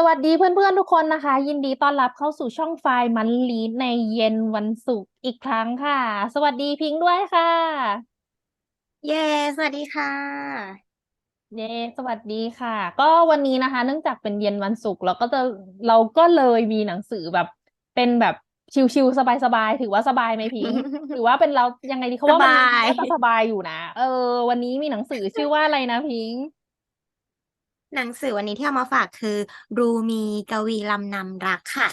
สวัสดีเพื่อนๆทุกคนนะคะ ยินดีต้อนรับเข้าสู่ช่องไฟล์มันลีดในเย็นวันศุกร์อีกครั้งค่ะ สวัสดีพิงค์ด้วยค่ะ เย้ สวัสดีค่ะ เย้สวัสดีค่ะ ก็วันนี้นะคะ เนื่องจากเป็นเย็นวันศุกร์เราก็จะเราก็เลยมีหนังสือแบบ เป็นแบบชิวๆสบายๆถือว่าสบายไหมพิงค์หรือว่าเป็นเรายังไงดีเขาว่ามันสบายน่าจะสบายอยู่นะเออ วันนี้มีหนังสือชื่อว่าอะไรนะพิงค์ หนังสือวันนี้ที่เอามาฝากคือ รูมีกวีลำนำรักค่ะ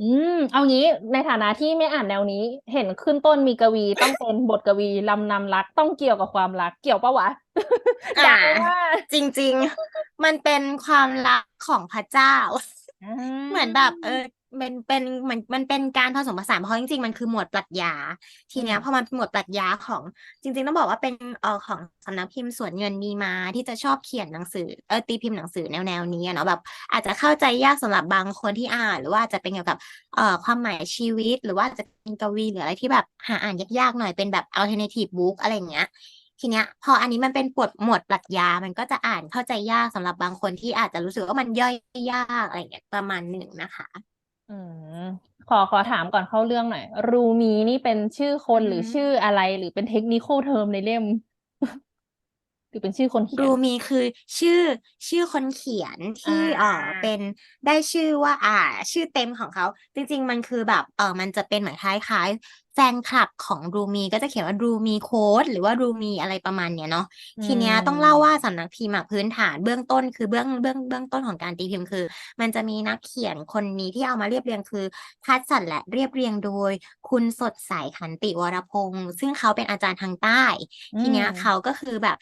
อืม เอางี้ในฐานะที่ไม่อ่านแนวนี้ เห็นขึ้นต้นมีกวีต้องเป็นบทกวีลำนำรักต้องเกี่ยวกับความรัก เกี่ยวปะวะอยากรู้ว่า จริง ๆ มันเป็นความรักของพระเจ้าอ่าเหมือนแบบเออ เป็นเป็นเหมือนมันเป็นการผสมผสานเพราะจริงๆมันคือหมวดปรัชญา ทีเนี้ยอืมพอมันเป็นหมวดปรัชญาของจริง ๆ ต้องบอกว่าเป็นเอ่อของสำนักพิมพ์สวนเงินมีมาที่จะชอบเขียนหนังสือเออตีพิมพ์หนังสือแนวแนวนี้อะเนาะแบบอาจจะเข้าใจยากสำหรับบางคนที่อ่าน หรือว่าอาจจะเป็นเกี่ยวกับเอ่อความหมายชีวิต หรือว่าอาจจะเป็นกวีหรืออะไรที่แบบหาอ่านยากๆหน่อยเป็นแบบ alternative book อะไรอย่างเงี้ยทีเนี้ยพออันนี้มันเป็นบทหมวดปรัชญา มันก็จะอ่านเข้าใจยากสำหรับบางคนที่อาจจะรู้สึกว่ามันย่อยยากอะไรอย่างเงี้ยประมาณหนึ่งนะคะ อืมขอขอถามก่อนเข้าเรื่องหน่อย รูมีนี่เป็นชื่อคนหรืออฮึชื่ออะไรหรือเป็นเทคนิคอลเทอมในเล่ม หรือเป็นชื่อคนเขียนรูมีคือชื่อชื่อคนเขียนที่เออ่าอเป็นได้ชื่อว่า อ่า ชื่อเต็มของเขา จริง ๆ มันคือแบบเออมันจะเป็นเหมือนคล้ายๆแฟนคลับของรูมีก็จะเขียนว่ารูมีโค้ดหรือว่ารูมีอะไรประมาณเนี้ยเนาะทีเนี้ยต้องเล่าว่าสำนักพิมพ์อะพื้นฐานเบื้องต้นคือเบื้องเบื้องเบื้องต้นของการตีพิมพ์คือ มันจะมีนักเขียนคนนี้ที่เอามาเรียบเรียงคือคัดสรรและเรียบเรียงโดย คุณสดใสขันติวรพงศ์ซึ่งเขาเป็นอาจารย์ทางใต้ ทีเนี้ยอืมเขาก็คือแบบ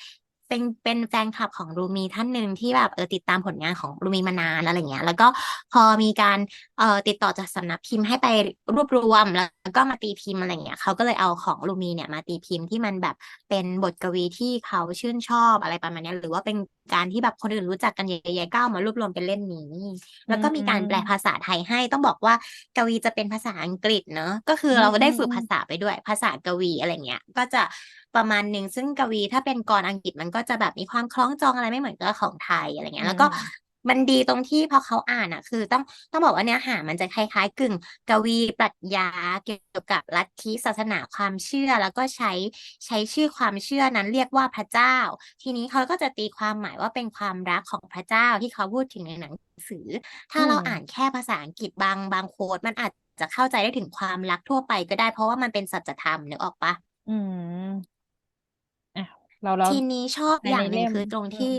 เป็นเป็นแฟนคลับของรูมีท่านหนึ่งที่แบบเออติดตามผลงานของรูมีมานานอะไรเงี้ย แล้วก็พอมีการเอ่อติดต่อจากสำนักพิมพ์ให้ไปรวบรวมแล้วก็มาตีพิมพ์อะไรเงี้ยเขาก็เลยเอาของรูมีเนี่ยมาตีพิมพ์ที่มันแบบเป็นบทกวีที่เขาชื่นชอบอะไรประมาณนี้หรือว่าเป็น การที่แบบคนอื่นรู้จักกันเยอะๆก็เอามารวบรวมเป็นเล่มนี้ แล้วก็มีการแปลภาษาไทยให้ต้องบอกว่ากวีจะเป็นภาษาอังกฤษเนอะก็คือเราก็ได้ฝึกภาษาไปด้วย ภาษากวีอะไรเงี้ย ก็จะประมาณหนึ่งซึ่งกวีถ้าเป็นกรอังกฤษมันก็จะแบบมีความคล้องจองอะไรไม่เหมือนกับของไทยอะไรเงี้ย แล้วก็อื มมันดีตรงที่พอเขาอ่านอะ คือต้องต้องบอกว่าเนื้อหามันจะคล้ายๆ กึ่งกวีปรัชญาเกี่ยวกับลัทธิศาสนาความเชื่อแล้วก็ใช้ใช้ชื่อความเชื่อนั้นเรียกว่าพระเจ้า ทีนี้เขาก็จะตีความหมายว่าเป็นความรักของพระเจ้าที่เขาพูดถึงในหนังสือ ถ้าอืมเราอ่านแค่ภาษาอังกฤษบางบางโค้ดมันอาจจะเข้าใจได้ถึงความรักทั่วไปก็ได้เพราะว่ามันเป็นสัจธรรมนึกออกปะอืมอะเราเราทีนี้ชอบในอย่างหนึ่งเล่มคือตรงอืมที่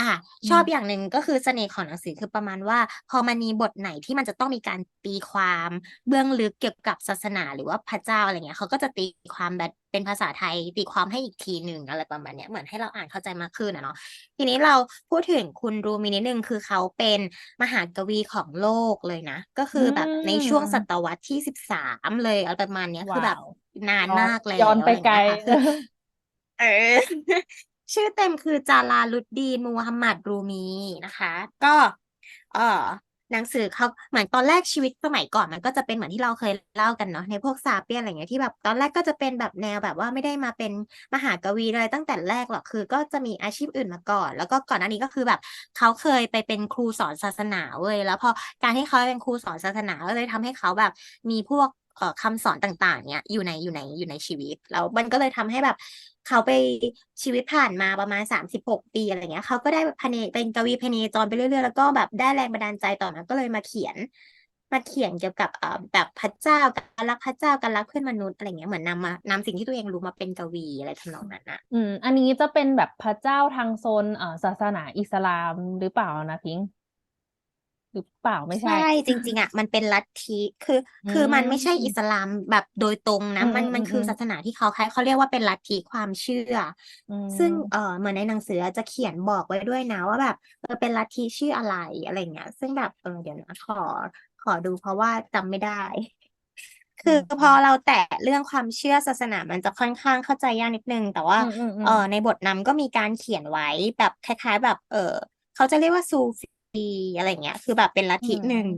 อะอืชอบมอย่างหนึ่งก็คือเสน่ห์ของหนังสือคือประมาณว่า พอมันมีบทไหนที่มันจะต้องมีการตีความเบื้องลึกเกี่ยวกับศาสนาหรือว่าพระเจ้าอะไรเงี้ยเขาก็จะตีความแบบเป็นภาษาไทยตีความให้อีกทีหนึ่งอะไรประมาณเนี้ยเหมือนให้เราอ่านเข้าใจมากขึ้นอะเนาะทีนี้เราพูดถึงคุณรูมินิดนึงคือเขาเป็นมหากวีของโลกเลยนะ ก็คือแบบในช่วงศตวรรษที่สิบสามเลยอะไรประมาณเนี้ยคือแบบว้าวนานย้อนมากแล้วย้อนไปอะไรไกลเงี้ยค่ะคือเออ ชื่อเต็มคือจาลาลุดดีนมูฮัมหมัดรูมีนะคะ ก็เออหนังสือเขาเหมือนตอนแรกชีวิตสมัยก่อนมันก็จะเป็นเหมือนที่เราเคยเล่ากันเนาะในพวกซาเปียนอะไรเงี้ยที่แบบตอนแรกก็จะเป็นแบบแนวแบบว่าไม่ได้มาเป็นมหากวีอะไรตั้งแต่แรกหรอกคือก็จะมีอาชีพอื่นมาก่อน แล้วก็ก่อนหน้านี้ก็คือแบบเขาเคยไปเป็นครูสอนศาสนาเว้ยแล้วพอการที่เขาเป็นครูสอนศาสนาก็เลยทำให้เขาแบบมีพวก คำสอนต่างๆ เนี่ยอยู่ในอยู่ในอยู่ในชีวิตแล้วมันก็เลยทำให้แบบเขาไปชีวิตผ่านมาประมาณสามสิบหกปีอะไรเงี้ยเขาก็ได้พเนเป็นกวีพเนจรไปเรื่อยๆแล้วก็แบบได้แรงบันดาลใจต่อมาก็เลยมาเขียน มาเขียนเกี่ยวกับเอ่อแบบพระเจ้าการรักพระเจ้าการรักเพื่อนมนุษย์อะไรเงี้ยเหมือนนำมานำสิ่งที่ตัวเองรู้มาเป็นกวีอะไรทำนองนั้นนะอืมอันนี้จะเป็นแบบพระเจ้าทางโซนเอ่อศาสนาอิสลามหรือเปล่านะพิงค์ หรือเปล่าไม่ใช่ ใช่ จริง ๆอะมันเป็นลัทธิคืออืคือมันไม่ใช่อิมสลามแบบโดยตรงอืนะมมันอืมมันอืคือมศาสนาที่เขาคล้ายเขาเรียกว่าเป็นลัทธิความเชื่อ อืซึ่งมเออเหมือนในหนังสือจะเขียนบอกไว้ด้วยนะว่าแบบเออเป็นลัทธิชื่ออะไรอะไรเงี้ย ซึ่งแบบเออเดี๋ยวนะขอขอดูเพราะว่าจำไม่ได้อืคือมพอเราแตะเรื่องความเชื่อศาสนามันจะค่อนข้างเข้าใจยากนิดนึง แต่ว่า อืมอืมอืเอมอในบทนำก็มีการเขียนไว้แบบคล้าย ๆ แบบ เออเขาจะเรียกว่าซูฟี อะไรเงี้ย คือแบบเป็นลัทอืธิมหนึ่ง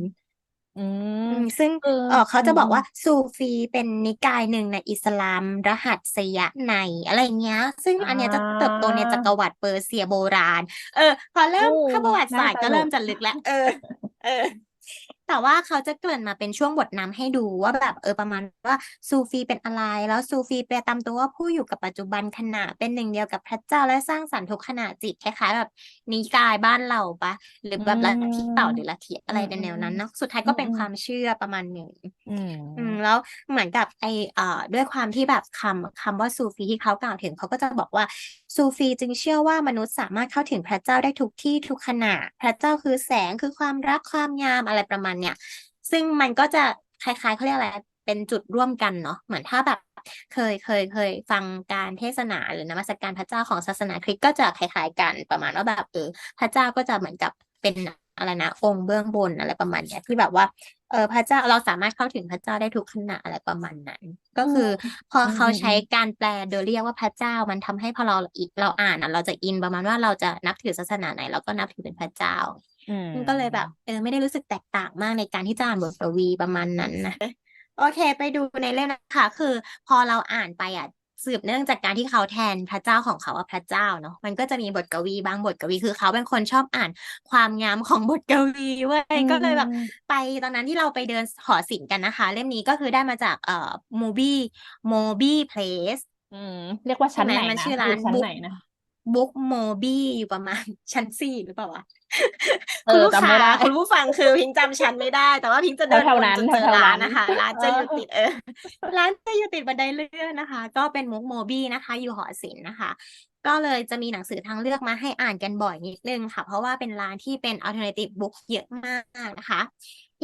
อือืมมซึ่งคือเออเขาอืจะมบอกอืมว่าซูฟีเป็นนิกายหนึ่งในอิสลาม รหัสยะในยอะไรเงี้ย ซึ่งอ่าอันเนี้ยจะเติบโตในจักรวรรดิเปอร์เซียโบราณ เออ พอเริ่อู้มเข้าประวัติน่าศาสตร์สก็นุเริ่ก มจะลึกแล้วเออ เออ แต่ว่าเขาจะเกริ่นมาเป็นช่วงบทนำให้ดูว่าแบบเออประมาณว่าซูฟีเป็นอะไร แล้วซูฟีแปลตามตัวว่าผู้อยู่กับปัจจุบันขณะเป็นหนึ่งเดียวกับพระเจ้าและสร้างสรรค์ทุกขณะจิตคล้ายๆแบบนิกายบ้านเราปะหรืออืแบบลัทธิเต่าหมรือลัทธิอือะไรมในอืมแนวนั้นเนาะสุดท้ายอืก็มเป็นอืคมวามเชื่อประมาณหนึ่งอือืมมแล้วเหมือนกับไอเอ่อด้วยความที่แบบคำคำว่าซูฟีที่เขากล่าวถึงเขาก็จะบอกว่าซูฟีจึงเชื่อว่ามนุษย์สามารถเข้าถึงพระเจ้าได้ทุกที่ทุกขณะ พระเจ้าคือแสงคือความรักความงามอะไรประมาณเนี้ยซึ่งมันก็จะคล้ายๆเขาเรียกอะไรเป็นจุดร่วมกันเนาะเหมือนถ้าแบบเคยเคยเคยฟังการเทศนาหรือนมัสการพระเจ้าของศาสนาคริสต์ก็จะคล้ายๆกันประมาณว่าแบบเออพระเจ้าก็จะเหมือนกับเป็นอะไรนะองค์เบื้องบนอะไรประมาณเนี้ยที่แบบว่าเออพระเจ้าเราสามารถเข้าถึงพระเจ้าได้ทุกขณะอะไรประมาณนั้น ก็คือพอเขาใช้การแปลโดยเรียกว่าพระเจ้ามันทำให้พอเราอิเราอ่านอะเราจะอินประมาณว่าเราจะนับถือศาสนาไหนเราก็นับถือเป็นพระเจ้าอืม มันก็เลยแบบเออไม่ได้รู้สึกแตกต่างมากในการที่จะอ่านบทกวีประมาณนั้นนะโอเค ไปดูในเล่มนะคะคือ พอเราอ่านไปอะสืบเนื่องจากการที่เขาแทนพระเจ้าของเขาว่าพระเจ้าเนาะมันก็จะมีบทกวีบางบทกวีคือเขาเป็นคนชอบอ่านความงามของบทกวีเว้อืยมก็เลอืยมแบบไปตอนนั้นที่เราไปเดินหอศิลป์กันนะคะ เล่มนี้ก็คือได้มาจากเอ่อ Moby Moby Place อืมเรียกว่าใช่ชั้นไหมไหนมันนะชื่ออร้ายู่นชั้นบุ๊ไหนกนะ บุ๊กโมบี้อยู่ประมาณชั้นสี่หรือเปล่าวะเอคุณอลูกจำค้าไม่ได้คุณผู้ฟังคือพิงจำชั้นไม่ได้ แต่ว่าพิงจะแถเดิวนแถววนนั้นจนแถเจวอแถวร้านนั้นนะคะร้านเอจะออยู่ติดเออ ร้านจะอยู่ติดบันไดเลื่อนนะคะ ก็เป็นมุกโมบี้นะคะ อยู่หอศิลป์นะคะ ก็เลยจะมีหนังสือทางเลือกมาให้อ่านกันบ่อยนิดนึงค่ะ เพราะว่าเป็นร้านที่เป็น alternative book เยอะมากนะคะ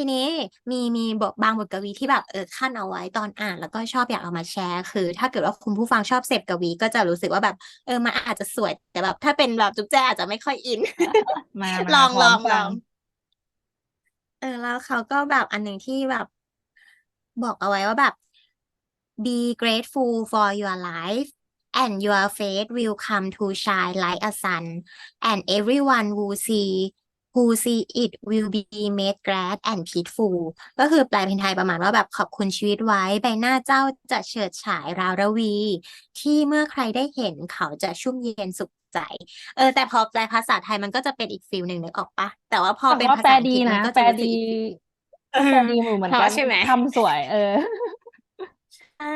ทีนี้มีมีบทบางบทกวีที่แบบเออขั้นเอาไว้ตอนอ่าน แล้วก็ชอบอยากเอามาแชร์ คือ ถ้าเกิดว่าคุณผู้ฟังชอบเสพกวีก็จะรู้สึกว่าแบบ เออมันอาจจะสวย แต่แบบ ถ้าเป็นแบบจุ๊บแจ๊อาจจะไม่ค่อยอินมาลมาองพร้ลออมงฟัลองงเออแล้วเขาก็แบบอันหนึ่งที่แบบ บอกเอาไว้ว่าแบบ be grateful for your life and your faith will come to shine like a sun and everyone who see who see it will be made glad and peaceful ก็คือแปลเป็นไทยประมาณว่าแบบขอบคุณชีวิตไว้ใบหน้าเจ้าจะเฉิดฉายราวระวี ที่เมื่อใครได้เห็นเขาจะชุ่มเย็นสุขใจ เออ แต่พอแปลภาษาไทยมันก็จะเป็นอีกฟิลหนึ่งนึกออกปะแต่ว่าพอแต่เป็นว่าภาแปลษาอังดีกฤษมันะนก็แปจะลรู้สึกดีอีกฟิลเอแปลอดีเหมือนเพกัราะนใช่ไหมคำสวย เออใช่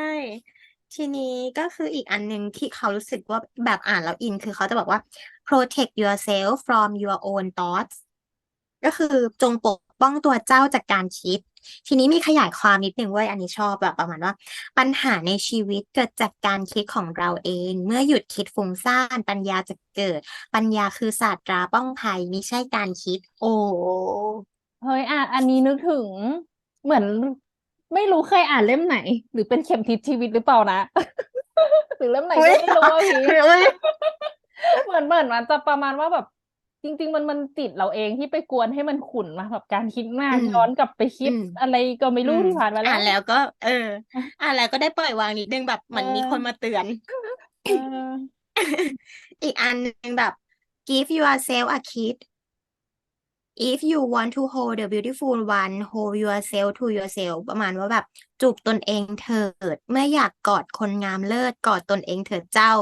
ทีนี้ก็คืออีกอันหนึ่งที่เขารู้สึกว่าแบบอ่านแล้วอิน คือเขาจะบอกว่า protect yourself from your own thoughts ก็คือจงปกป้องตัวเจ้าจากการคิด ทีนี้มีขยายความนิดนึงเว้ยอันนี้ชอบแบบประมาณว่า ปัญหาในชีวิตเกิดจากการคิดของเราเอง เมื่อหยุดคิดฟุ้งซ่านปัญญาจะเกิด ปัญญาคือศาสตราป้องภัยมิใช่การคิด โอ้เฮ้ยอะอันนี้นึกถึงเหมือนไม่รู้เคยอ่านเล่มไหน หรือเป็นเข็มทิศชีวิตหรือเปล่านะ หรือเล่มไหนอุ๊ก็ยไม่รู้อะพีอุ๊ยเหมือนเหมือนมันจะประมาณว่าแบบ จริง ๆ มันมันจิตเราเองที่ไปกวนให้มันขุ่นมาแบบการคิดมากอืมย้อนกลับไปคิอืดมอะไรก็ไม่อืรู้ม ที่ผ่านมาอ่าแล้นวแล้วก็ เออ อ่านแล้วก็ได้ปล่อยวางนิดนึงแบบเหมือนมีคนมาเตือน เออ อีกอันหนึงแบบ give yourself a kiss if you want to hold the beautiful one hold yourself to yourself ประมาณว่าแบบจูบตนเองเถิด เมื่ออยากกอดคนงามเลิศกอดตนเองเถิดเจ้า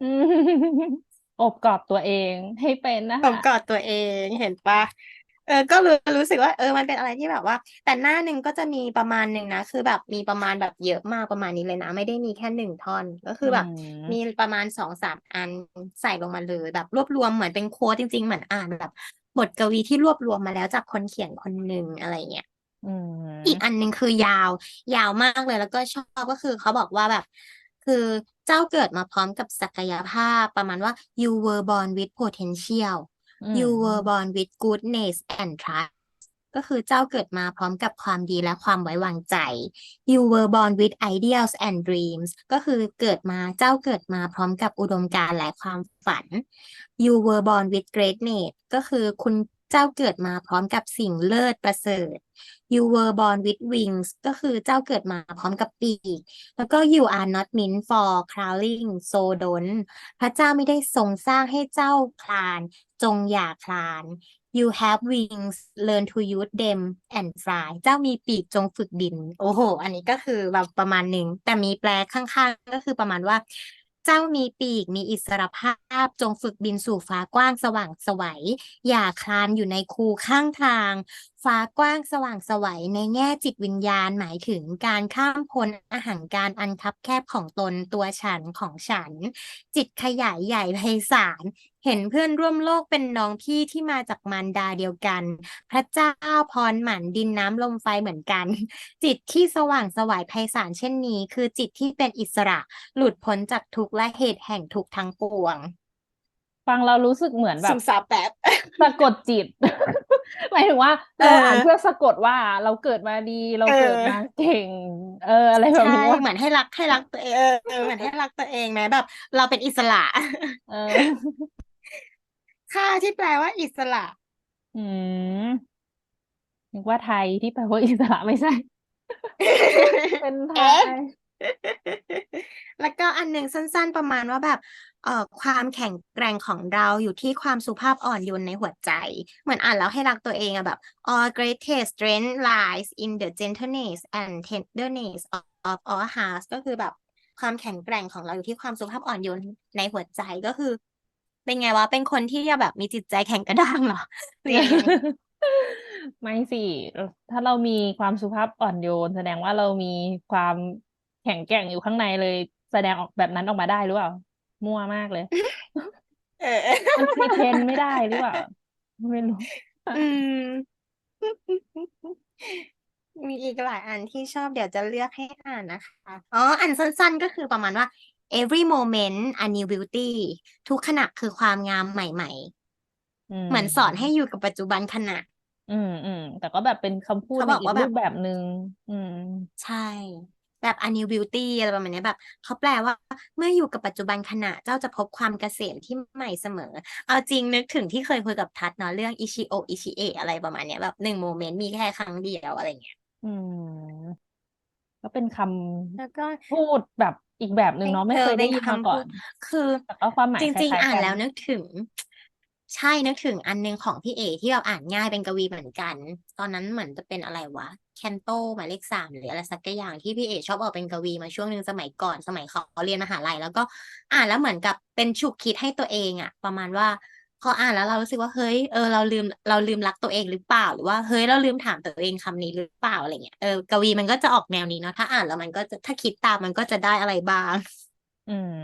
อืม อบกอดตัวเองให้เป็นนะผมคะกอดตัวเองเห็นปะเออ ก็รู้รู้สึกว่าเออ มันเป็นอะไรที่แบบว่า แต่หน้าหนึ่งก็จะมีประมาณหนึ่งนะ คือแบบมีประมาณแบบเยอะมากประมาณนี้เลยนะ ไม่ได้มีแค่หนึ่งท่อน ก็คือแบบอืมมีประมาณสองสามอันใส่ลงมาเลยแบบรวบรวมเหมือนเป็นโค้ดจริง ๆ เหมือนอ่านแบบ บทกวีที่รวบรวมมาแล้วจากคนเขียนคนหนึ่งอะไรเงี้ยอืมอีกอันหนึ่งคือยาว ยาวมากเลยแล้วก็ชอบก็คือเขาบอกว่าแบบ คือเจ้าเกิดมาพร้อมกับศักยภาพประมาณว่า you were born with potential อื you were ม born with goodness and trust ก็คือเจ้าเกิดมาพร้อมกับความดีและความไว้วางใจ you were born with ideals and dreams ก็คือเกิดมาเจ้าเกิดมาพร้อมกับอุดมการณ์และความฝัน you were born with greatness ก็คือคุณเจ้าเกิดมาพร้อมกับสิ่งเลิศประเสริฐ you were born with wings ก็คือเจ้าเกิดมาพร้อมกับปีก แล้วก็ you are not meant for crawling so don't พระเจ้าไม่ได้ทรงสร้างให้เจ้าคลาน จงอย่าคลาน you have wings learn to use them and fly เจ้ามีปีกจงฝึกบิน โอ้โห อันนี้ก็คือแบบประมาณหนึ่ง แต่มีแปลข้างๆ ก็คือประมาณว่า เจ้ามีปีกมีอิสรภาพจงฝึกบินสู่ฟ้ากว้างสว่างสวัย อย่าคลานอยู่ในคูข้างทาง ฟ้ากว้างสว่างไสวัยในแง่จิตวิญญาณหมายถึงการข้ามพ้นอาหารการอันคับแคบของตนตัวฉันของฉัน จิตขยายใหญ่ไพศาลเห็นเพื่อนร่วมโลกเป็นน้องพี่ที่มาจากมารดาเดียวกัน พระเจ้าพรหมันดินน้ำลมไฟเหมือนกัน จิตที่สว่างไสวายไพศาลเช่นนี้ คือจิตที่เป็นอิสระ หลุดพ้นจากทุกข์และเหตุแห่งทุกข์ทั้งปวง ฟังเรารู้สึกเหมือนแบซึบมซับแบบสะกดจิต หมายถึงว่าเอเราออ่านเพื่อสะกดว่าเราเกิดมาดีเราเอเกิดอมาเก่ง เอออะไรแบบใช่นี้ว่าเหมือนให้รักให้รักตัวเองเออเออเหมือนให้รักตัวเองไหมแบบ เราเป็นอิสระเออค่าที่แปลว่าอิสระ อืมนึกว่าไทยที่แปลว่าอิสระไม่ใช่ เป็นไทเอ๊ะย แล้วก็อันหนึ่งสั้น ๆ ประมาณว่าแบบเอ่อความแข็งแกร่งของเราอยู่ที่ความสุภาพอ่อนโยนในหัวใจ เหมือนอ่านแล้วให้รักตัวเองอะแบบ all greatest strength lies in the gentleness and tenderness of, of our hearts ก็คือแบบความแข็งแกร่งของเราอยู่ที่ความสุภาพอ่อนโยนในหัวใจก็คือ เป็นไงวะเป็นคนที่จะแบบมีจิตใจแข็งกระด้างเหรอไม่สิ ถ้าเรามีความสุภาพอ่อนโยน แสดงว่าเรามีความ แข็งแกร่งอยู่ข้างในเลย แสดงออกแบบนั้นออกมาได้หรือเปล่า มั่วมากเลยเออมันพรีเทนไม่ได้หรือเปล่า ไม่รู้อืมมีอีกหลายอันที่ชอบเดี๋ยวจะเลือกให้อ่านนะคะ อ๋อ อันสั้นๆก็คือประมาณว่า every moment a new beauty ทุกขณะคือความงามใหม่อืๆมเหมือนสอนให้อยู่กับปัจจุบันขณะ อืมอืมแต่ก็แบบเป็นคำพูดเขาในบอกอีกว่าแบรูบปแบบหนึ่งอืม ใช่ แบบ a new beauty อะไรประมาณเนี้ยแบบเขาแปลว่าเมื่ออยู่กับปัจจุบันขณะเจ้าจะพบความเกษมที่ใหม่เสมอ เอาจริงนึกถึงที่เคยคุยกับทัศน์เนาะเรื่องอิชิโออิชิเอะอะไรประมาณเนี้ยแบบหนึ่งโมเมนต์มีแค่ครั้งเดียวอะไรเงี้ยอืมก็เป็นคแล้วก็ำพูดแบบอีกแบบหนึ่งเนาะไม่เอเคอยได้เป็นยินมาคำก่พูอดนคือแต่ก็ความหมายจคริงล้าๆยอ่าๆนกันแล้วนึกถึง ใช่นึกถึงอันนึงของพี่เอที่แบบอ่านง่ายเป็นกวีเหมือนกัน ตอนนั้นเหมือนจะเป็นอะไรวะ แคนโตหมายเลขสามหรืออะไรสักอย่างที่พี่เอชอบออกเป็นกวีมาช่วงหนึ่งสมัยก่อนสมัยเขาเรียนมหาลัยแล้วก็อ่านแล้วเหมือนกับเป็นฉุกคิดให้ตัวเองอะประมาณว่าพออ่านแล้วเรารู้สึกว่าเฮ้ยเออเราลืมเราลืมรักตัวเองหรือเปล่าหรือว่าเฮ้ยเราลืมถามตัวเองคำนี้หรือเปล่าอะไรเงี้ยเออกวีมันก็จะออกแนวนี้เนาะถ้าอ่านแล้วมันก็จะถ้าคิดตามมันก็จะได้อะไรบ้าง อืม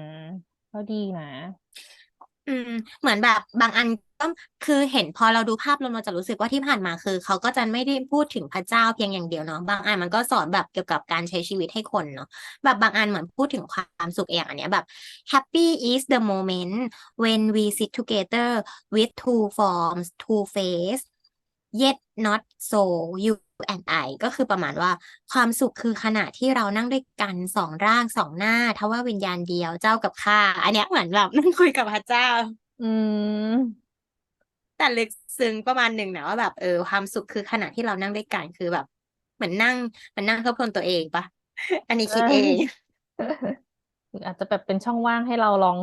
ก็ดีนะ อืม เหมือนแบบบางอันก็คือเห็นพอเราดูภาพรวมเราจะรู้สึกว่าที่ผ่านมาคือ เขาก็จะไม่ได้พูดถึงพระเจ้าเพียงอย่างเดียวเนาะบางอันมันก็สอนแบบเกี่ยวกับการใช้ชีวิตให้คนเนาะแบบบางอันเหมือนพูดถึงความสุขเองอันเนี้ยแบบ happy is the moment when we sit together with two forms two face yet not so you and I ก็คือประมาณว่าความสุขคือขณะที่เรานั่งด้วยกันสองร่างสองหน้าทว่าวิญญาณเดียวเจ้ากับข้าอันเนี้ยเหมือนแบบนั่งคุยกับพระเจ้า อืมแต่ลึกซึ้งประมาณหนึ่งนะว่าแบบเออความสุขคือขณะที่เรานั่งด้วยกันคือแบบเหมือนนั่งเหมือนนั่งทบทวนตัวเองปะอันนี้คิดเองหรืออาจจะแบบเป็นช่องว่างให้เราลอง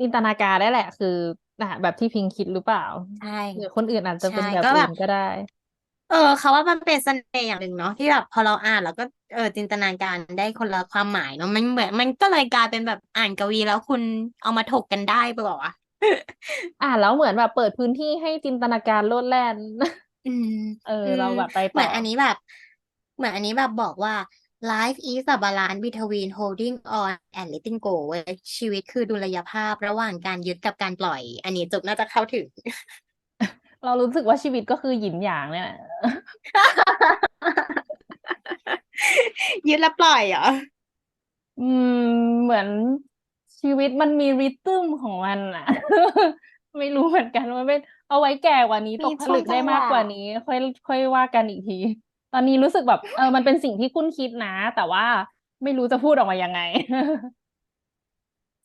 จินตนาการได้แหละ คืออะแบบที่พิงคิดหรือเปล่าใช่หรือคนอื่นอาจจะเป็นใช่แบบก็แบอื่บนก็ได้เออเขาว่ามันเป็นเสน่ห์อย่างหนึ่งเนาะที่แบบพอเราอ่านแล้วก็เออจินตนาการได้คนละความหมายเนาะมันเหมือนมันก็เลยกลายเป็นแบบอ่านกวีแล้วคุณเอามาถกกันได้เปล่าวะอ่านแล้วเหมือนแบบเปิดพื้นที่ให้จินตนาการโลดแล่นอืมเอออืเรามแบบไปเหมืต่อนออันนี้แบบ เหมือนอันนี้แบบบอกว่า life is a balance between holding on and letting go เว้ยชีวิตคือดุลยภาพระหว่างการยึดกับการปล่อย อันนี้จุกน่าจะเข้าถึง เรารู้สึกว่าชีวิตก็คือหยินหยางเนี่ยแหละยึดแล้วปล่อยเหรอ อืม เหมือนชีวิตมันมีริทึมของมันอะไม่รู้เหมือนกันว่าเป็นเอาไว้แก่กว่านี้ตมีกผช่วลึงกจัได้งหมากกว่าวะนี้ ค่อย ค่อยว่ากันอีกที ตอนนี้รู้สึกแบบเออมันเป็นสิ่งที่คุ้นคิดนะ แต่ว่าไม่รู้จะพูดออกมายังไง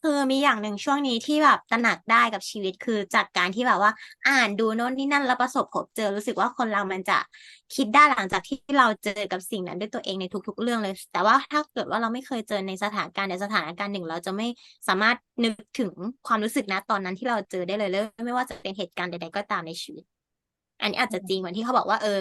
คือมีอย่างหนึ่งช่วงนี้ที่แบบตระหนักได้กับชีวิต คือจากการที่แบบว่า อ่านดูโน่นนี่นั่นแล้วประสบพบเจอรู้สึกว่าคนเรามันจะคิดได้หลังจากที่เราเจอกับสิ่งนั้นด้วยตัวเองในทุก ๆ เรื่องเลย แต่ว่าถ้าเกิดว่าเราไม่เคยเจอในสถานการณ์ใดสถานการณ์หนึ่ง เราจะไม่สามารถนึกถึงความรู้สึกนะตอนนั้นที่เราเจอได้เลยเลยไม่ว่าจะเป็นเหตุการณ์ใด ๆ ก็ตามในชีวิต อันนี้อาจจะจริงเหมือนที่เขาบอกว่าเออ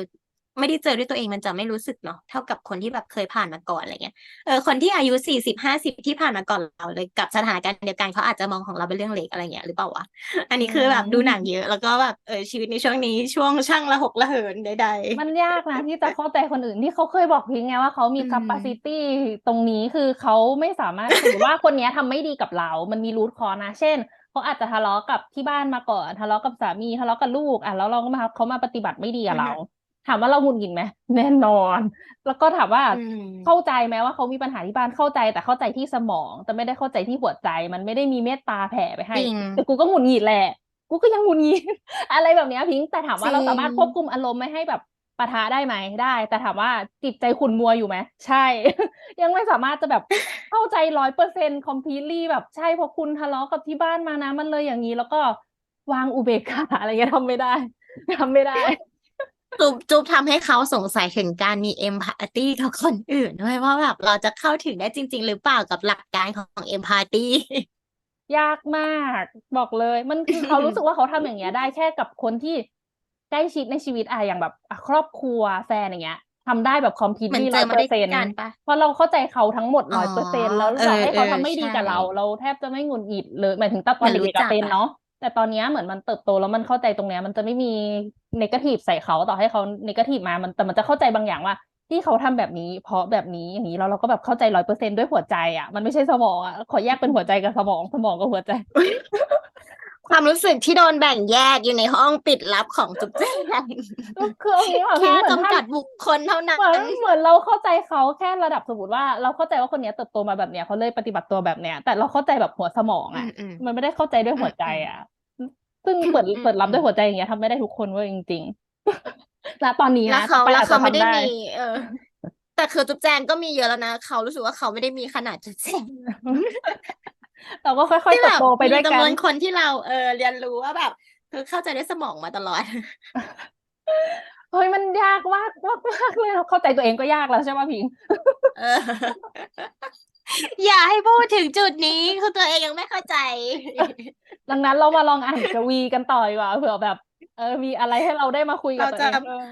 ไม่ได้เจอด้วยตัวเองมันจะไม่รู้สึกเนาะเท่ากับคนที่แบบเคยผ่านมาก่อนอะไรเงี้ยเออคนที่อายุสี่สิบห้าสิบที่ผ่านมาก่อนเราเลยกับสถานการณ์เดียวกันเขาอาจจะมองของเราเป็นเรื่องเล็กอะไรเงี้ยหรือเปล่าวะอันนี้คือแบบดูหนังเยอะ แล้วก็แบบเออชีวิตในช่วงนี้ช่วงช่างระหกระเหินใดมันยากนะที่จะเข้าใจคนอื่นที่เขาเคยบอกพิงไงว่าเขามีอืม capacity ตรงนี้คือเขาไม่สามารถถือว่าคนเนี้ยทำไม่ดีกับเรา มันมีรูทคอนะ เช่นเขาอาจจะทะเลาะกับที่บ้านมาก่อน ทะเลาะกับสามีทะเลาะกับลูกอะแล้วเราก็มาเขามาปฏิบัติไม่ดีกับเรา ถามว่าเราหงุดหงิดไหมแน่นอน แล้วก็ถามว่าๆอืมเข้าใจไหมว่าเขามีปัญหาที่บ้านเข้าใจ แต่เข้าใจที่สมอง แต่ไม่ได้เข้าใจที่หัวใจ มันไม่ได้มีเมตตาแผ่ไปให้จริงแต่กูก็หงุดหงิดแหละ กูก็ยังหงุดหงิดอะไรแบบเนี้ยพิงค์แต่ถามว่าจริงเราสามารถควบคุมอารมณ์ไม่ให้แบบปะทะได้ไหมได้ แต่ถามว่าจิตใจขุ่นมัวอยู่ไหมใช่ ยังไม่สามารถจะแบบเข้าใจร้อยเปอร์เซ็นต์คอมพลีลี่แบบใช่เพราะคุณทะเลาะกับที่บ้านมานะมันเลยอย่างนี้ แล้วก็วางอุเบกขาอะไรเงี้ยทำไม่ได้ทำไม่ได้ จุ๊บจุ๊บทำให้เขาสงสัยถึงการมีเอมพัตตีกับคนอื่นด้วยว่าแบบเราจะเข้าถึงได้จริง ๆ หรือเปล่ากับหลักการของเอมพัตตียากมากบอกเลยมันคือเขารู้สึกว่าเขาทำอย่างเงี้ยได้แค่กับคนที่ใกล้ชิดในชีวิตอะอย่างแบบอะครอบครัวแฟนอย่างเงี้ยทำได้แบบคอมพลีเหมือนลี่เจร้ออยมาเปอด้วยร์เซ็นต์กันปะเพราะเราเข้าใจเขาทั้งหมดอ๋ร้ออยเปอร์เซ็นต์แล้วเอต่ออให้เอเขาอทำไม่ดีใช่กับเรา เราแทบจะไม่หงุดหงิดเลยหมายถึงตอนเหมือนเด็รู้กๆอะจักเป็นอะเนาะ แต่ตอนนี้เหมือนมันเติบโตแล้วมันเข้าใจตรงเนี้ย มันจะไม่มีเนกาทีฟใส่เขาต่อให้เขาเนกาทีฟมามันแต่มันจะเข้าใจบางอย่างว่า ที่เขาทำแบบนี้ เพราะแบบนี้อย่างนี้แล้วเราก็แบบเข้าใจร้อยเปอร์เซ็นต์ด้วยหัวใจอะมันไม่ใช่สมองอะขอแยกเป็นหัวใจกับสมองสมองกับหัวใจ ความรู้สึกที่โดนแบ่งแยกอยู่ในห้องปิดลับของจุ๊บแจงคือเอางี้แค่จำกัดบุคคลเท่านั้เหมือนเหมือนเราเข้าใจเขาแค่ระดับสมมติว่า เราเข้าใจว่าคนนี้เติบโตมาแบบเนี้ยเขาเลยปฏิบัติตัวแบบเนี้ย แต่เราเข้าใจแบบหัวสมองอะ มันไม่ได้เข้าใจด้วยหัวใจอะ ซึ่งเปิดเปิดรับด้วยหัวใจอย่างเงี้ยทำไม่ได้ทุกคนเว้ยจริงๆณตอนนี้นะเขาอไปแล้วอาจเขาจะไม่ได้ทำได้มีเออแต่คือจุ๊บแจงก็มีเยอะแล้วนะเขารู้สึกว่าเขาไม่ได้มีขนาดจุ๊บแจง เราก็ค่อยๆที่เติแบบบโตไปมีด้วยจำกันนวนคนที่เราเออเรียนรู้ว่าแบบคือเข้าใจด้วยสมองมาตลอดเฮ้ยมันยากมากมากมากเลยเข้าใจตัวเองก็ยากแล้วใช่ไหมพิงเอออย่าให้พูดถึงจุดนี้คือตัวเองยังไม่เข้าใจ ดังนั้นเรามาลองอ่านกวีกันต่อดีกว่าเผื่อแบบ เออมีอะไรให้เราได้มาคุยกับเราตัวจะเองเออ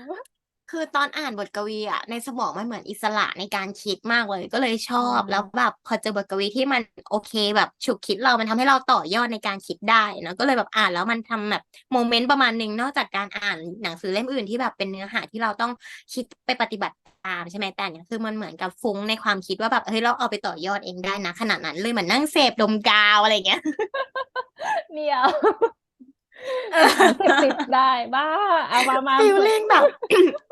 คือตอนอ่านบทกวีอะในสมองมันเหมือนอิสระในการคิดมากเลย ก็เลยชอบอืมแล้วแบบพอเจอบทกวีที่มันโอเคแบบฉุกคิดเรามันทำให้เราต่อยอดในการคิดได้เนอะก็เลยแบบอ่านแล้วมันทำแบบโมเมนต์ประมาณหนึ่งนอกจากการอ่านหนังสือเล่มอื่นที่แบบเป็นเนื้อหาที่เราต้องคิดไปปฏิบัติตามใช่ไหมแต่เนี่ยคือมันเหมือนกับฟุ้งในความคิดว่าแบบเฮ้ยเราเอาไปต่อยอดเองได้นะขนาดนั้นเลยเหมือนนั่งเสพดมกาวอะไรอย่างเงี้ย เดียว ติดติดได้บ้าเอามามาฟีลลิ่งแบบ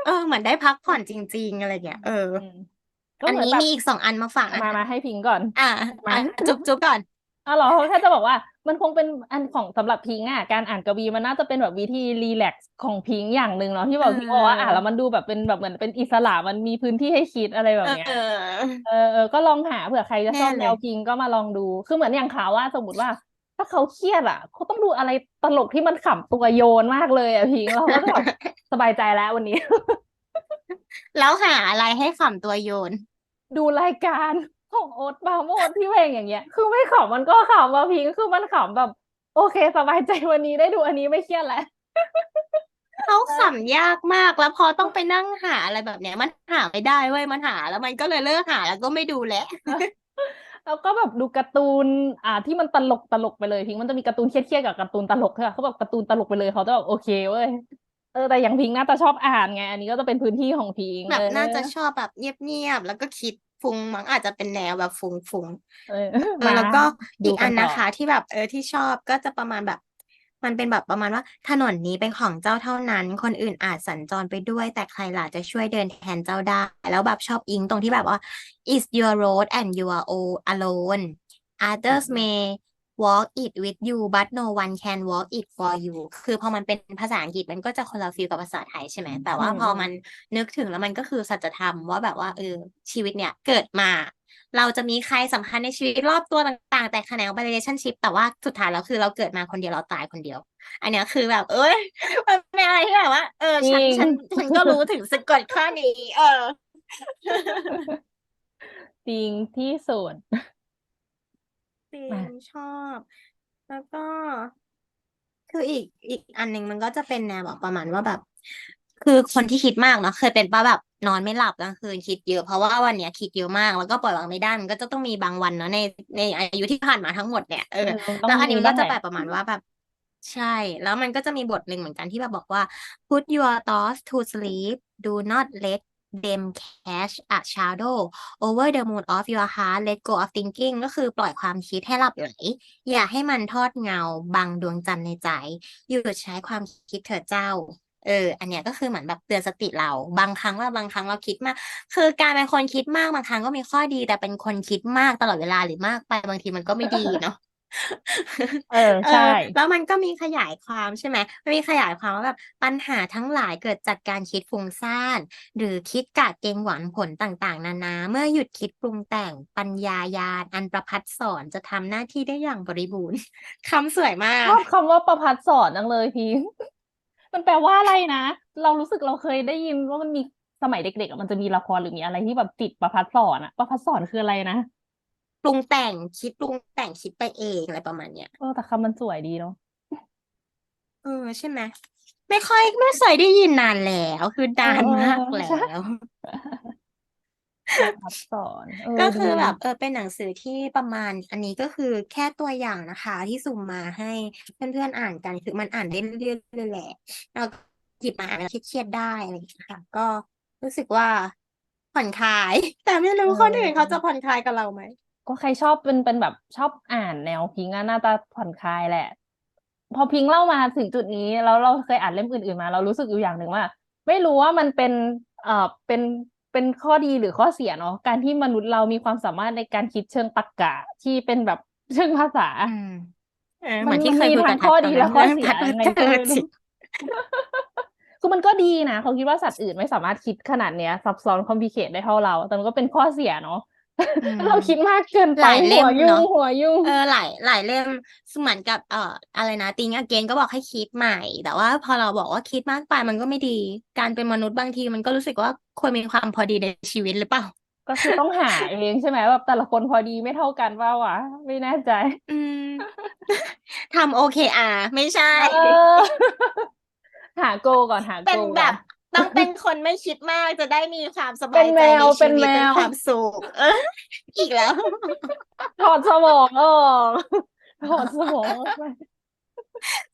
เออ เหมือนได้พักผ่อนจริง ๆ อะไรเงี้ย เอออืมก็อันเหมือนนี้แบบมีอีกสองอันมาฝากนะมาคะมาให้พิงก่อน อะมาอะจุ๊บจุ๊บก่อนอ๋อเหรอแค่จะบอกว่ามันคงเป็นอันของสำหรับพิงอะการอ่านกวีมันน่าจะเป็นแบบวิธีรีแลกซ์ของพิงอย่างหนึ่งเนาะที่แบบเออพิงบอกว่าอ่านแล้วมันดูแบบเป็นแบบเหมือนเป็นอิสระมันมีพื้นที่ให้คิดอะไรแบบเนี้ยเออเออเออก็ลองหาเผื่อใครจะชอบแน่เลยแนวพิงก็มาลองดูคือเหมือนอย่างเขาว่าสมมติว่า ถ้าเขาเครียดอะเขาต้องดูอะไรตลกที่มันขำตัวโยนมากเลยอะพิงเราก็แบบสบายใจแล้ววันนี้ แล้วหาอะไรให้ขำตัวโยน ดูรายการของโอ๊ตปราโมชพี่เวงอย่างเงี้ย คือไม่ขำมันก็ขำมาพิงคือมันขำแบบ โอเค สบายใจวันนี้ได้ดูอันนี้ไม่เครียดแล้วเขาขำยากมากแล้วพอต้องไปนั่งหาอะไรแบบเนี้ย มันหาไม่ได้เว้ยมันหาแล้วมันก็เลยเลิกหาแล้วก็ไม่ดูแล้ว แล้วก็แบบดูการ์ตูนอ่าที่มันตลกตลกไปเลยพิงมันจะมีการ์ตูนเครียดๆกับการ์ตูนตลกใช่ปะเขาแบบการ์ตูนตลกไปเลยเขาจะแบบโอเคเว้ยเออแต่อย่างพิงน่าจะชอบอ่านไง อันนี้ก็จะเป็นพื้นที่ของพิงแบบเออน่าจะชอบแบบเงียบๆแล้วก็คิดฟุ้งมั้งอาจจะเป็นแนวแบบฟุ้งๆเออเออมาแล้วก็ดูอีกกัอันนต่อนะคะที่แบบเออที่ชอบก็จะประมาณแบบ มันเป็นแบบประมาณว่าถนนนี้เป็นของเจ้าเท่านั้น คนอื่นอาจสัญจรไปด้วย แต่ใครล่ะจะช่วยเดินแทนเจ้าได้ แล้วแบบชอบอิงตรงที่แบบว่า is your road and you are all alone others may walk it with you but no one can walk it for you คือพอมันเป็นภาษาอังกฤษมันก็จะคนละฟีลกับภาษาไทยใช่ไหม แต่อืว่ามพออืมมันนึกถึงแล้วมันก็คือสัจธรรมว่าแบบว่าเออชีวิตเนี่ยเกิดมา เราจะมีใครสำคัญในชีวิตรอบตัวต่างๆ แต่แขนง relationship แต่ว่าสุดท้ายแล้วคือเราเกิดมาคนเดียวเราตายคนเดียว อันเนี้ยคือแบบ เอ้ยมันเป็นอะไรที่แบบว่า เออจฉันริงฉันฉันก็รู้ถึงสะกดข้อนี้ เออ จริงที่สุดจริงอะชอบ แล้วก็ คืออีกอีกอันหนึ่งมันก็จะเป็นแนวแบบประมาณว่าแบบ คือคนที่คิดมากเนาะเคยเป็นป้าแบบ นอนไม่หลับกลางคืนคิดเยอะเพราะว่าวันเนี้ยคิดเยอะมากแล้วก็ปล่อยวางไม่ได้มันก็จะต้องมีบางวันเนาะในในอายุที่ผ่านมาทั้งหมดเนี่ยเอเอออมันต้อแล้งวอันมีนี้มันบ้าก็งจะแหละแบบประมาณว่าแบบใช่ แล้วมันก็จะมีบทหนึ่งเหมือนกันที่แบบบอกว่า put your thoughts to sleep do not let them cast a shadow over the moon of your heart let go of thinking ก็คือปล่อยความคิดให้หลับไหลอย่าให้มันทอดเงาบังดวงจันทร์ในใจหยุดใช้ความคิดเถิดเจ้า เออ อันเนี้ยก็คือเหมือนแบบเตือนสติเรา บางครั้งว่าบางครั้งเราคิดมาก คือการเป็นคนคิดมากบางครั้งก็มีข้อดี แต่เป็นคนคิดมากตลอดเวลาหรือมากไปบางทีมันก็ไม่ดีเนาะเออเอใช่อแล้วมันก็มีขยายความใช่ไหมมันมีขยายความว่าแบบปัญหาทั้งหลายเกิดจากการคิดฟุ้งซ่านหรือคิดกะเกรงหวังผลต่างๆ นานา เมื่อหยุดคิดปรุงแต่งปัญญายาณอันประพัดสอนจะทำหน้าที่ได้อย่างบริบูรณ์คำสวยมาชกอบคำว่าประพัดสอนจังเลยพิง มันแปลว่าอะไรนะ เรารู้สึกเราเคยได้ยินว่ามันมีสมัยเด็กๆอะมันจะมีละครหรือมีอะไรที่แบบติดประพัดสอนอะประพัดสอนคืออะไรนะปรุงแต่งคิดปรุงแต่งคิดไปเองอะไรประมาณเนี้ยเออแต่คำมันสวยดีเนาะเออใช่ไหมไม่ค่อยไม่เคยได้ยินนานแล้ว คือเออนานเออมากแล้ใช่ว ประพัดสอนเออก็ดีคือแบบ เออเป็นหนังสือที่ประมาณ อันนี้ก็คือแค่ตัวอย่างนะคะ ที่สุ่มมาให้เพื่อนๆอ่านกันคือมันอ่านได้เรื่อยๆเลยแหละเราหยิบมาอ่านแล้วเครียดๆได้อะไรอย่างเงี้ยค่ะ ก็รู้สึกว่าผ่อนคลาย แต่ไม่เอรู้คนอื่นเขาอจะผ่อนคลายกับเราไหมก็ใครชอบเป็นเป็นแบบชอบอ่านแนวพิงค์อะน่าจะผ่อนคลายแหละ พอพิงค์เล่ามาถึงจุดนี้แล้วเราเคยอ่านเล่มอื่นๆมา เรารู้สึกอยู่อย่างหนึ่งว่า ไม่รู้ว่ามันเป็นเอ่อเป็น เป็นข้อดีหรือข้อเสียเนาะการที่มนุษย์เรามีความสามารถในการคิดเชิงตรรกะที่เป็นแบบเชิงภาษาอืมเออเหมัมือนนที่มันเคยมีคุยทั้กับงข้อทัดตอดีนและนั้นข้อเรื่องเสียพัดยังไงเจก็อไม่จิรู้คือมันก็ดีนะเขาคิดว่าสัตว์อื่นไม่สามารถคิดขนาดเนี้ยซับซ้อนคอมพลีเคทได้เท่าเรา แต่มันก็เป็นข้อเสียเนาะอืมถ้า เราคิดมากเกินหไปลายหัเล่วมยุ่งเนาะหัวยุ่ง เออหลายหลายเล่มเหมือนกับเอ่ออะไรนะติงอเกนก็บอกให้คิดใหม่ แต่ว่าพอเราบอกว่าคิดมากไปมันก็ไม่ดี การเป็นมนุษย์บางทีมันก็รู้สึกว่าควรมีความพอดีในชีวิตหรือเปล่า ก็คือต้องหาเองใช่ไหมแบบแต่ละคนพอดีไม่เท่ากันว่าวะไม่แน่ใจอืม ทำโอเคอะไม่ใช่ เออหาโกก่อนหาเป็โกนแบก่อนบ ต้องเป็นคนไม่คิดมากจะได้มีความสเป็บานยแมใจในวชีเป็นวิตแมเป็นวความสุขเอออีกแล้วถอดสมองออกถอดสมองออกไป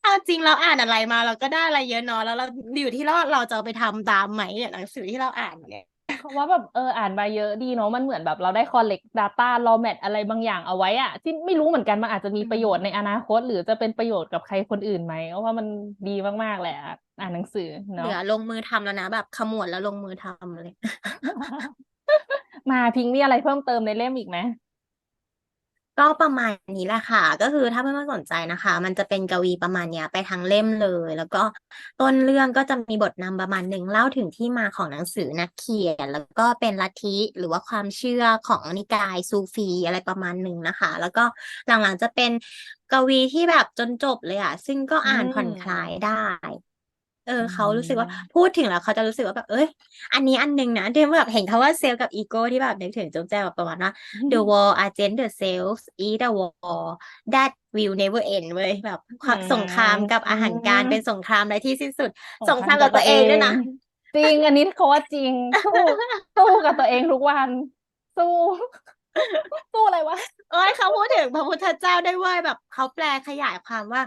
เอาจริงเราอ่านอะไรมาเราก็ได้อะไรเยอะเนาะแล้วเราอยู่ที่เราเราจะเอาไปทำตามไหมเนี่ยหนังสือที่เราอ่านเนี่ย เพราะว่าแบบเอออ่านมาเยอะดีเนาะมันเหมือนแบบเราได้ collect data format อะไรบางอย่างเอาไว้อะที่ไม่รู้เหมือนกันมันอาจจะมีอืมประโยชน์ในอนาคต หรือจะเป็นประโยชน์กับใครคนอื่นไหมเพราะว่ามันดีมากๆแหละอ่านหนังสือเหเนาะลือลงมือทำแล้วนะแบบขมวดแล้วลงมือทำเลย มาพิงค์มีอะไรเพิ่มเติมในเล่มอีกไหม ก็ประมาณนี้แหละค่ะ ก็คือถ้าเพื่อนๆสนใจนะคะ มันจะเป็นกวีประมาณเนี้ยไปทั้งเล่มเลย แล้วก็ต้นเรื่องก็จะมีบทนำประมาณหนึ่งเล่าถึงที่มาของหนังสือนักเขียน แล้วก็เป็นลัทธิหรือว่าความเชื่อของนิกายซูฟีอะไรประมาณหนึ่งนะคะ แล้วก็หลังๆจะเป็นกวีที่แบบจนจบเลยอะซึ่งก็อ่านผ่อนคลายได้ เอออืเขารู้สึกว่ามพูดถึงแล้วเขาจะรู้สึกว่าแบบเอ้ย อันนี้อันหนึงนะที่แบบเห็นคำว่าเซลล์กับอีโก้ที่แบบนึกถึงจงแจ้งแบบประมาณว่า the war against the selves is the war that will never end เว้ยแบบคอืวามสงครามกับอาหารการมเป็นสงครามไร้ที่สิ้นสุดสสงงคครารามมกักับบตัตัววเอเองด้วยงนะจริงอันนี้เขาว่าจริงสู้สู้กับตัวเองทุกวัน สู้สู้อะไรวะโอ้ยเขาพูดถึงพระพุทธเจ้าได้วยเว่าแบบเขาแปลขยายความว่า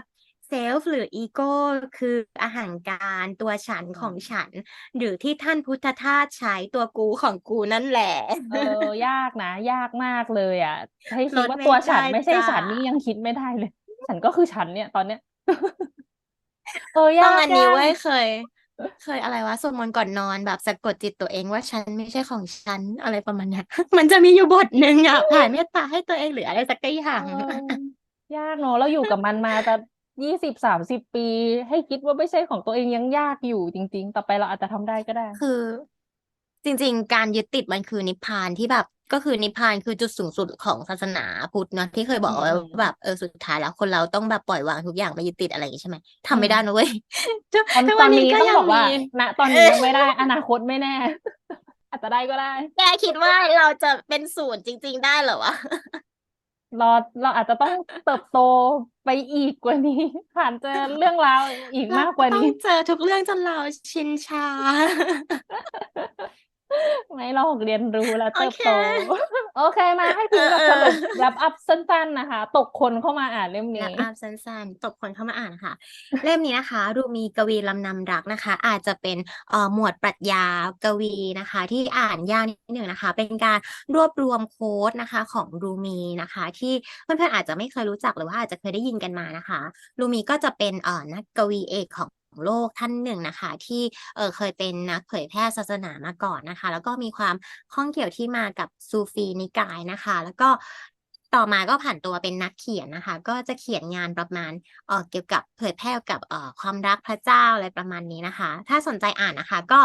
เซลฟ์หรืออีโก้คืออาหารการตัวฉันอืของมฉัน หรือที่ท่านพุทธทาสใช้ตัวกูของกูนั่นแหละเออยากนะ ยากมากเลยอะให้ลคิดดว่าไม่ตัวฉัได้นไม่ใช่จ้าฉันนี่ยังคิดไม่ได้เลย ฉันก็คือฉันเนี่ยตอนเนี้ยเออต้องยากอันนี้ยากเว้ยเคย เคยอะไรวะสวดมนต์ก่อนนอนแบบสะกดจิตตัวเองว่าฉันไม่ใช่ของฉันอะไรประมาณเนี้ยมันจะมีอยู่บทหนึ่งอะแผ่เมตตาให้ตัวเองหรืออะไรสักอเอย่างอยากเนอะเราอยู่กับมันมาจะ ยี่สิบสามสิบปี ให้คิดว่าไม่ใช่ของตัวเองยังยากอยู่จริง ๆ ต่อไปเราอาจจะทำได้ก็ได้ คือ จริง ๆ การยึดติดมันคือนิพพานที่แบบ ก็คือนิพพานคือจุดสูงสุดของศาสนาพุทธเนอะที่เคยบอกเอาไว้อืม ว่าแบบเออสุดท้ายแล้วคนเราต้องแบบปล่อยวางทุกอย่างไม่ยึดติดอะไรอย่างงี้ใช่ไหมอืทำไม่มได้นะเว้ยทุกตอนทุกตวัอนนนี้นี้ก็ต้องยังบอกว่ามี ณตอนเอนี้อยังไม่ได้ อนาคตไม่แน่ อาจจะได้ก็ได้ แกคิดว่าเราจะเป็นศูนย์จริง ๆ ได้เหรอวะ เราเราอาจจะต้องเติบโตไปอีกกว่านี้ ผ่านเจอเรื่องราวอีกมากกว่าต้องนี้ เจอทุกเรื่องจนเราชินชา ไม่หรอกเรียนรู้แล้วโอเติบเคโต โอเคมาให้เอพิงอแบบเอสอรุป wrap up สั้นๆนะคะ ตกคนเข้ามาอ่านเล่มแรนี้ปอัพสั้นๆตบคนเข้ามาอ่านค่ะ เล่มนี้นะคะรูมีกวีลำนำรักนะคะ อาจจะเป็นเอ่อหมวดปรัชญากวีนะคะ ที่อ่านยากนิดหนึ่งนะคะ เป็นการรวบรวมโค้ดนะคะของรูมีนะคะ ที่เพื่อนๆอาจจะไม่เคยรู้จักหรือว่าอาจจะเคยได้ยินกันมานะคะ รูมีก็จะเป็นเอ่อนักกวีเอกของ โลกท่านหนึ่งนะคะ ที่เเคยเป็นนักเผยแพร่ศาสนามาก่อนนะคะ แล้วก็มีความข้องเกี่ยวที่มากับซูฟีนิกายนะคะ แล้วก็ ต่อมาก็ผ่านตัวเป็นนักเขียนนะคะ ก็จะเขียนงานประมาณเอ่อเกี่ยวกับเผยแพร่เกี่ยวกับเอ่อความรักพระเจ้าอะไรประมาณนี้นะคะ ถ้าสนใจอ่านนะคะ ก็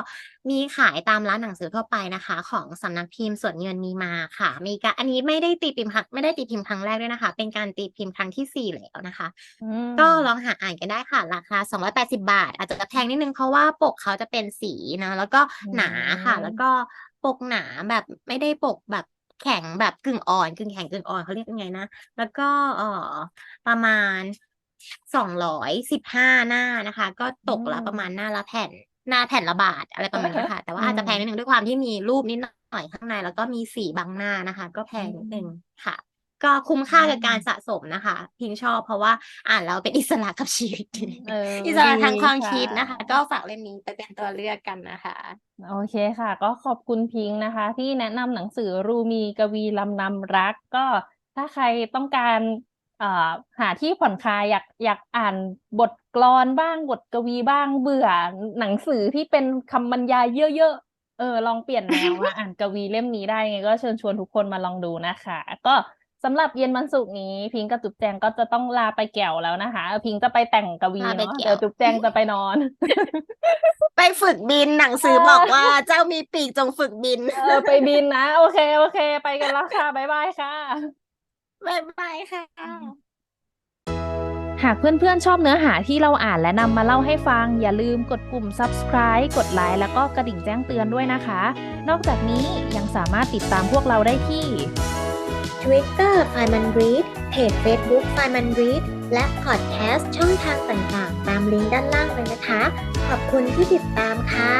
มีขายตามร้านหนังสือทั่วไปนะคะ ของสำนักพิมพ์สวนเงินมีมาค่ะ มีการอันนี้ไม่ได้ตีพิมพ์ครั้งไม่ได้ตีพิมพ์ครั้งแรกด้วยนะคะ เป็นการตีพิมพ์ครั้งที่สี่แล้วนะคะอืมก็ลองหาอ่านกันได้ค่ะ ราคา 280 บาท อาจจะแพงนิดนึงเพราะว่าปกเขาจะเป็นสีนะแล้วก็อืหนาค่ะ แล้วมก็ปกหนาแบบไม่ได้ปกแบบ แข็งแบบกึ่งอ่อน กึ่งแข็งกึ่งอ่อนเขาเรียกยังไงนะ แล้วก็เอ่อประมาณ215หน้านะคะ ก็อืตกละประมาณมหน้าละแผ่นหน้าแผ่นละบาทอะไรประมาณเนี้ยค่ะ แต่อืว่าอาจจะแพงมนิดนึงด้วยความที่มีรูปนิดหน่อยข้างใน แล้วก็มีสีบังหน้านะคะ ก็แพอืงนิดนึงมค่ะ ก็คุ้มอืค่ากับการมสะสมนะคะ พิงชอบเพราะว่าอ่านแล้วเป็นอิสระกับชีวิตเอออิสดีระทางความค่ะคิดนะคะ ก็ฝากเล่มนี้ไปเป็นตัวเลือกกันนะคะ โอเคค่ะ ก็ขอบคุณพิงค์นะคะ ที่แนะนำหนังสือรูมีกวีลำนำรัก ก็ถ้าใครต้องการเอ่อหาที่ผ่อนคลายอยากอยากอ่านบทกลอนบ้างบทกวีบ้างเบื่อหนังสือที่เป็นคำบรรยายเยอะๆเออลองเปลี่ยนแนวมาอ่านกวีเล่มนี้ได้ไงก็เชิญชวนทุกคนมาลองดูนะคะ ก็ สำหรับเย็นวันศุกร์นี้ พิงค์กับจุ๊บแจงก็จะต้องลาไปแก่วแล้วนะคะ พิงค์จะไปแต่งกวีลาไปเนาะแก่เดี๋ยววจุ๊บแจงจะไปนอน ไปฝึกบินหนังเอสือบอกอว่าเจ้ามีปีกจงฝึกบิน เออไปบินนะ โอเคโอเค ไปกันแล้วค่ะบ๊ายบายค่ะบ๊ายบายค่ะ หากเพื่อนๆชอบเนื้อหาที่เราอ่านและนำมาเล่าให้ฟัง อย่าลืมกดปุ่ม subscribe กดไลค์แล้วก็กระดิ่งแจ้งเตือนด้วยนะคะ นอกจากนี้ยังสามารถติดตามพวกเราได้ที่ Twitter f i n a n Read เพจ Facebook f i n a n Read และพอดแคสต์ช่องทางต่างๆ ตามลิงก์ด้านล่างเลยนะคะ ขอบคุณที่ติดตามค่ะ